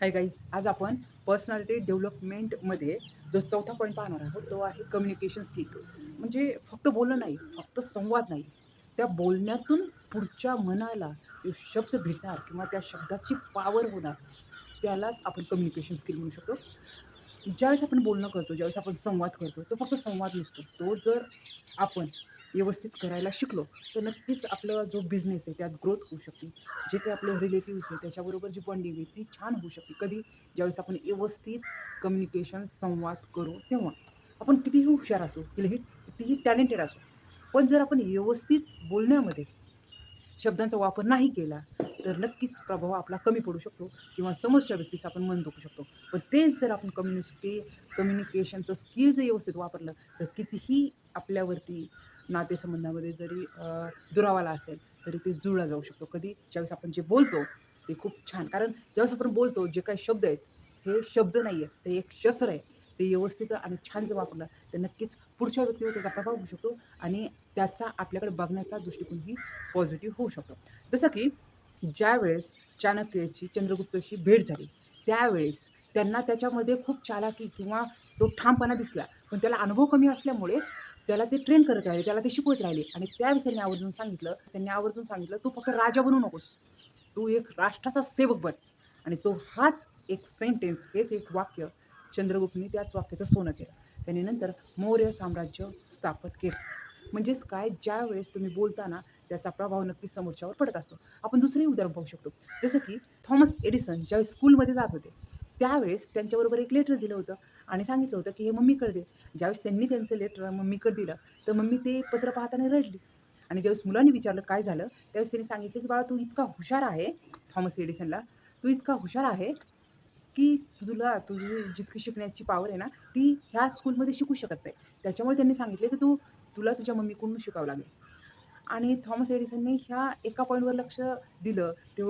Hi guys आज आपण personality डेव्हलपमेंटमध्ये जो चौथा पॉईंट पाहणार आहोत तो आहे कम्युनिकेशन स्किल म्हणजे फक्त बोलणं नाही फक्त संवाद नाही. त्या बोलण्यातून पुढच्या मनाला जो शब्द भेटणार किंवा त्या शब्दाची पावर होणार त्यालाच आपण कम्युनिकेशन स्किल म्हणू शकतो. ज्यावेळेस आपण बोलणं करतो ज्यावेळेस आपण संवाद करतो तो फक्त संवाद नसतो. तो जर आपण व्यवस्थित करायला शिकलो तर नक्कीच आपला जो बिझनेस आहे त्यात ग्रोथ होऊ शकते. जे काही आपले रिलेटिव्स आहे त्याच्याबरोबर जी बॉन्डिंग आहे ती छान होऊ शकते. कधी ज्यावेळेस आपण व्यवस्थित कम्युनिकेशन संवाद करू तेव्हा आपण कितीही हुशार असो कितीही कितीही टॅलेंटेड असो पण जर आपण व्यवस्थित बोलण्यामध्ये शब्दांचा वापर नाही केला तर नक्कीच प्रभाव आपला कमी पडू शकतो किंवा समोरच्या व्यक्तीचं आपण मन दुखू शकतो. पण तेच जर आपण कम्युनिस्टी कम्युनिकेशनचं स्किल जर व्यवस्थित वापरलं तर कितीही आपल्यावरती नातेसंबंधामध्ये जरी दुरावाला असेल तरी ते जुळला जाऊ शकतो. कधी? ज्यावेळेस आपण जे बोलतो ते खूप छान. कारण ज्यावेळेस आपण बोलतो जे काही शब्द आहेत हे शब्द नाही आहेत ते एक शस्त्र आहे. ते व्यवस्थित आणि छान जर वापरलं तर नक्कीच पुढच्या व्यक्तीवर त्याचा प्रभाव होऊ शकतो आणि त्याचा आपल्याकडे बघण्याचा दृष्टिकोनही पॉझिटिव्ह होऊ शकतो. जसं की ज्यावेळेस चाणक्यची चंद्रगुप्तशी भेट झाली त्यावेळेस त्यांना त्याच्यामध्ये खूप चालाकी किंवा तो ठामपणा दिसला पण त्याला अनुभव कमी असल्यामुळे त्याला ते ट्रेन करत राहिले त्याला ते शिकवत राहिले. आणि त्यावेळेस त्यांनी आवर्जून सांगितलं त्यांनी आवर्जून सांगितलं तू फक्त राजा बनू नकोस. तू एक राष्ट्राचा सेवक बन. आणि तो हाच एक सेंटेन्स हेच एक वाक्य चंद्रगुप्तने त्याच वाक्याचं सोनं केलं. त्यांनी नंतर मौर्य साम्राज्य स्थापित केलं. म्हणजेच काय? ज्या वेळेस तुम्ही बोलताना त्याचा प्रभाव नक्कीच समोरच्यावर पडत असतो. आपण दुसरंही उदाहरण पाहू शकतो. जसं की थॉमस एडिसन ज्यावेळेस स्कूलमध्ये जात होते त्यावेळेस त्यांच्याबरोबर एक लेटर दिलं होतं. आणि सांगितलं होतं की हे मम्मीकडे दे. ज्यावेळेस त्यांनी त्यांचं लेटर मम्मीकडे दिलं तर मम्मी ते पत्र पाहताना रडली. आणि ज्यावेळेस मुलांनी विचारलं काय झालं त्यावेळेस त्यांनी सांगितलं की बाळा तू इतका हुशार आहे थॉमस एडिसनला तू इतका हुशार आहे की तुला तुझी जितकी शिकण्याची पावर आहे ना ती ह्या स्कूलमध्ये शिकू शकत नाही. त्याच्यामुळे त्यांनी सांगितलं की तू तुला तुझ्या मम्मीकडून शिकावं लागेल. आणि थॉमस एडिसनने ह्या एका पॉईंटवर लक्ष दिलं. ते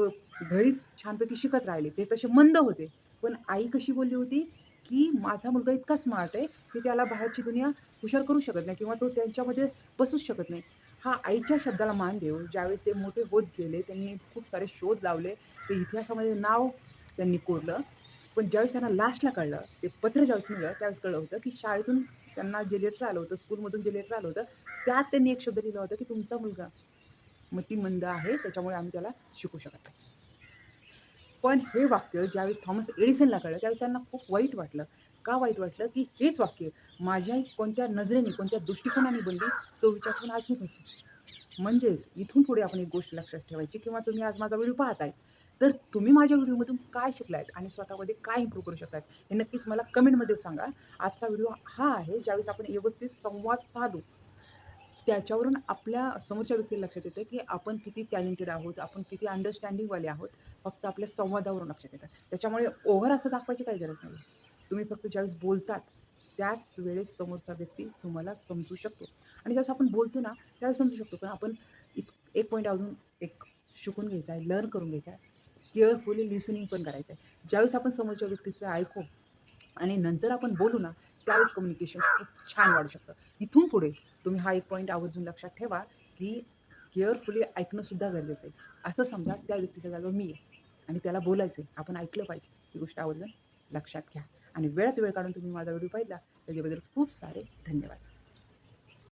घरीच छानपैकी शिकत राहिले. ते तसे मंद होते. पण आई कशी बोलली होती? की माझा मुलगा इतका स्मार्ट आहे की त्याला बाहेरची दुनिया हुशार करू शकत नाही किंवा तो त्यांच्यामध्ये बसूच शकत नाही. हा आईच्या शब्दाला मान देऊ ज्यावेळेस ते मोठे होत गेले त्यांनी खूप सारे शोध लावले ते इतिहासामध्ये नाव त्यांनी कोरलं. पण ज्यावेळेस त्यांना लास्टला कळलं ते पत्र ज्यावेळेस मिळलं त्यावेळेस कळलं होतं की शाळेतून त्यांना जे लेटर आलं होतं स्कूलमधून जे लेटर आलं होतं त्यात त्यांनी एक शब्द लिहिला होता की तुमचा मुलगा मतिमंद आहे त्याच्यामुळे आम्ही त्याला शिकू शकत नाही. पण हे वाक्य ज्यावेळेस थॉमस एडिसनला कळलं त्यावेळेस त्यांना खूप वाईट वाटलं. का वाईट वाटलं? की हेच वाक्य माझ्या कोणत्या नजरेने कोणत्या दृष्टिकोनाने बनली तो विचार करून आज मी करतो. म्हणजेच इथून पुढे आपण एक गोष्ट लक्षात ठेवायची किंवा तुम्ही आज माझा व्हिडिओ पाहताय. तर तुम्ही माझ्या व्हिडिओमधून काय शिकलायत आणि स्वतःमध्ये काय इम्प्रूव्ह करू शकतात हे नक्कीच मला कमेंटमध्ये सांगा. आजचा व्हिडिओ हा आहे ज्यावेळेस आपण व्यवस्थित संवाद साधू. त्याच्यावरून आपल्या समोरच्या व्यक्तीला लक्षात येतं की आपण किती टॅलेंटेड आहोत आपण किती अंडरस्टँडिंगवाले आहोत फक्त आपल्या संवादावरून लक्षात येतं. त्याच्यामुळे ओव्हर असं दाखवायची काही गरज नाही तुम्ही फक्त ज्यावेळेस बोलतात त्याच वेळेस समोरचा व्यक्ती तुम्हाला समजू शकतो. आणि ज्यावेळेस आपण बोलतो ना त्यावेळेस समजू शकतो. पण आपण एक एक पॉईंट अजून एक शिकून घ्यायचा आहे लर्न करून घ्यायचा आहे केअरफुली लिसनिंग पण करायचं आहे ज्यावेळेस आपण समोरच्या व्यक्तीचं ऐकू आणि नंतर आपण बोलू ना त्यावेळेस कम्युनिकेशन खूप छान वाढू शकतं. इथून पुढे तुम्ही हा एक पॉईंट आवर्जून लक्षात ठेवा की केअरफुली ऐकणंसुद्धा गरजेचं आहे. असं समजा त्या व्यक्तीच्या जागेवर मी आहे आणि त्याला बोलायचं आहे आपण ऐकलं पाहिजे. ही गोष्ट आवर्जून लक्षात घ्या. आणि वेळात वेळ काढून तुम्ही माझा व्हिडिओ पाहिला त्याच्याबद्दल खूप सारे धन्यवाद.